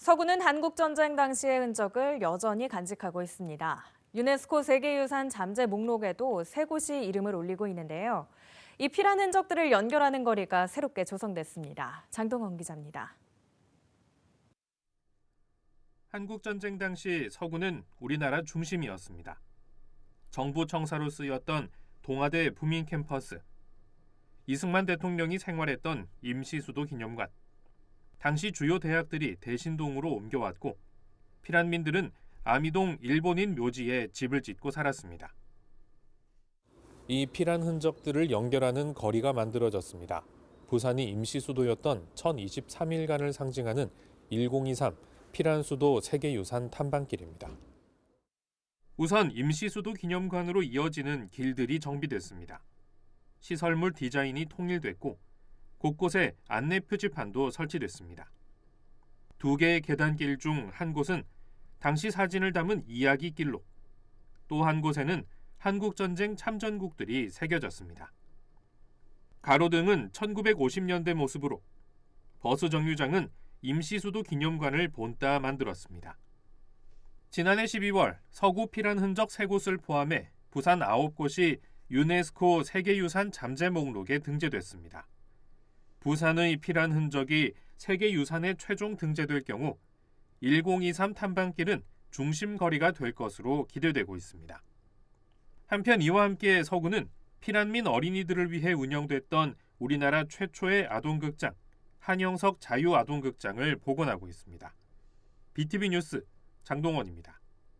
서구는 한국전쟁 당시의 흔적을 여전히 간직하고 있습니다. 유네스코 세계유산 잠재 목록에도 세 곳이 이름을 올리고 있는데요. 이 피란 흔적들을 연결하는 거리가 새롭게 조성됐습니다. 장동원 기자입니다. 한국전쟁 당시 서구는 우리나라 중심이었습니다. 정부 청사로 쓰였던 동아대 부민 캠퍼스, 이승만 대통령이 생활했던 임시수도 기념관, 당시 주요 대학들이 대신동으로 옮겨왔고 피란민들은 아미동 일본인 묘지에 집을 짓고 살았습니다. 이 피란 흔적들을 연결하는 거리가 만들어졌습니다. 부산이 임시 수도였던 1023일간을 상징하는 1023 피란 수도 세계유산 탐방길입니다. 우선 임시 수도 기념관으로 이어지는 길들이 정비됐습니다. 시설물 디자인이 통일됐고 곳곳에 안내 표지판도 설치됐습니다. 두 개의 계단길 중 한 곳은 당시 사진을 담은 이야기 길로, 또 한 곳에는 한국전쟁 참전국들이 새겨졌습니다. 가로등은 1950년대 모습으로, 버스 정류장은 임시수도 기념관을 본따 만들었습니다. 지난해 12월 서구 피란 흔적 3곳을 포함해 부산 9곳이 유네스코 세계유산 잠재 목록에 등재됐습니다. 부산의 피란 흔적이 세계유산에 최종 등재될 경우 1023 탐방길은 중심 거리가 될 것으로 기대되고 있습니다. 한편 이와 함께 서구는 피란민 어린이들을 위해 운영됐던 우리나라 최초의 아동극장 한영석 자유아동극장을 복원하고 있습니다. BTV 뉴스 장동원입니다.